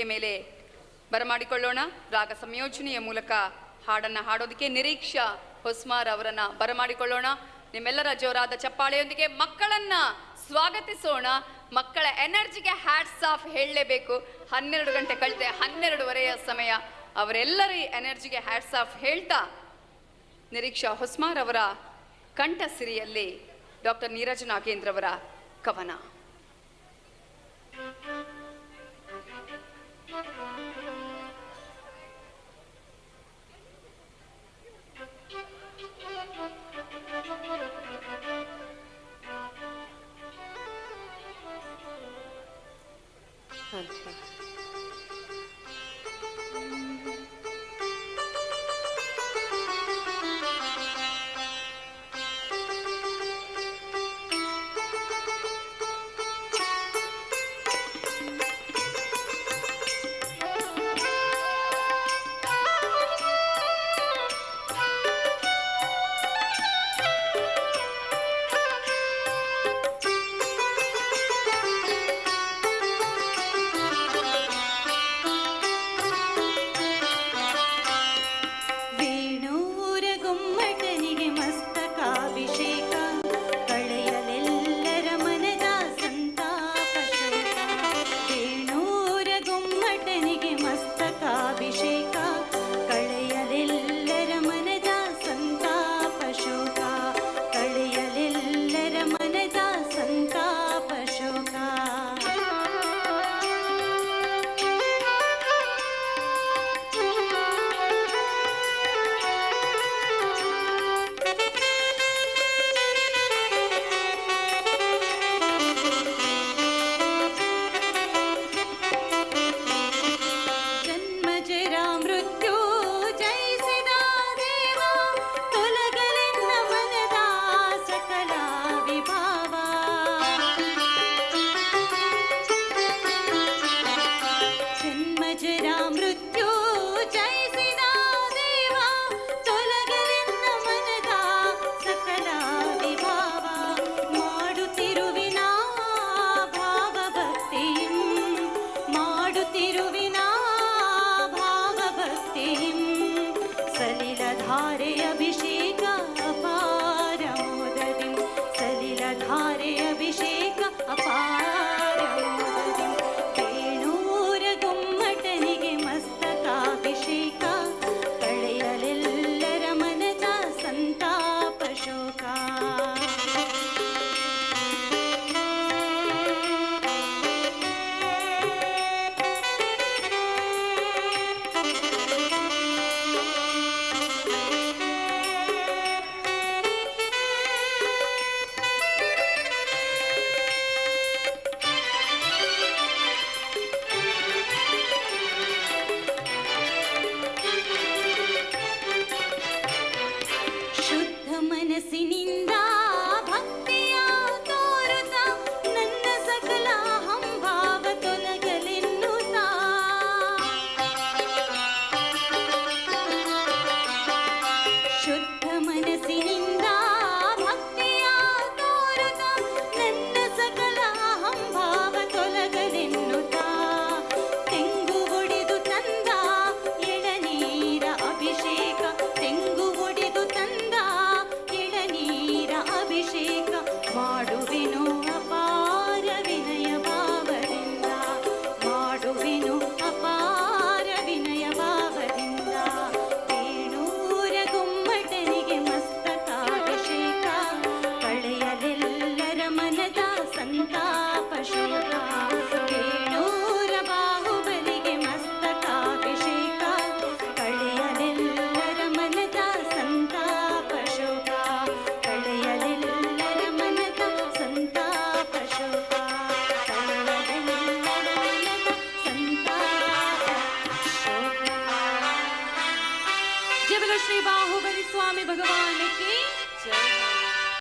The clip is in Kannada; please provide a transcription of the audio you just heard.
ವೇದಿಕೆ ಮೇಲೆ ಬರಮಾಡಿಕೊಳ್ಳೋಣ. ರಾಗ ಸಂಯೋಜನೆಯ ಮೂಲಕ ಹಾಡನ್ನ ಹಾಡೋದಕ್ಕೆ ನಿರೀಕ್ಷಾ ಹೊಸ್ಮಾರ್ ಅವರನ್ನ ಬರಮಾಡಿಕೊಳ್ಳೋಣ. ನಿಮ್ಮೆಲ್ಲರ ಜೋರಾದ ಚಪ್ಪಾಳೆಯೊಂದಿಗೆ ಮಕ್ಕಳನ್ನ ಸ್ವಾಗತಿಸೋಣ. ಮಕ್ಕಳ ಎನರ್ಜಿಗೆ ಹ್ಯಾಟ್ಸ್ ಆಫ್ ಹೇಳಲೇಬೇಕು. ಹನ್ನೆರಡು ಗಂಟೆ ಕಳೆದ ಹನ್ನೆರಡುವರೆಯ ಸಮಯ. ಅವರೆಲ್ಲರ ಎನರ್ಜಿಗೆ ಹ್ಯಾಟ್ಸ್ ಆಫ್ ಹೇಳ್ತಾ ನಿರೀಕ್ಷಾ ಹೊಸ್ಮಾರ್ ಅವರ ಕಂಠಸಿರಿಯಲ್ಲಿ ಡಾಕ್ಟರ್ ನೀರಜ್ ನಾಗೇಂದ್ರ ಅವರ ಕವನ. अच्छा स्वामी भगवान की जय।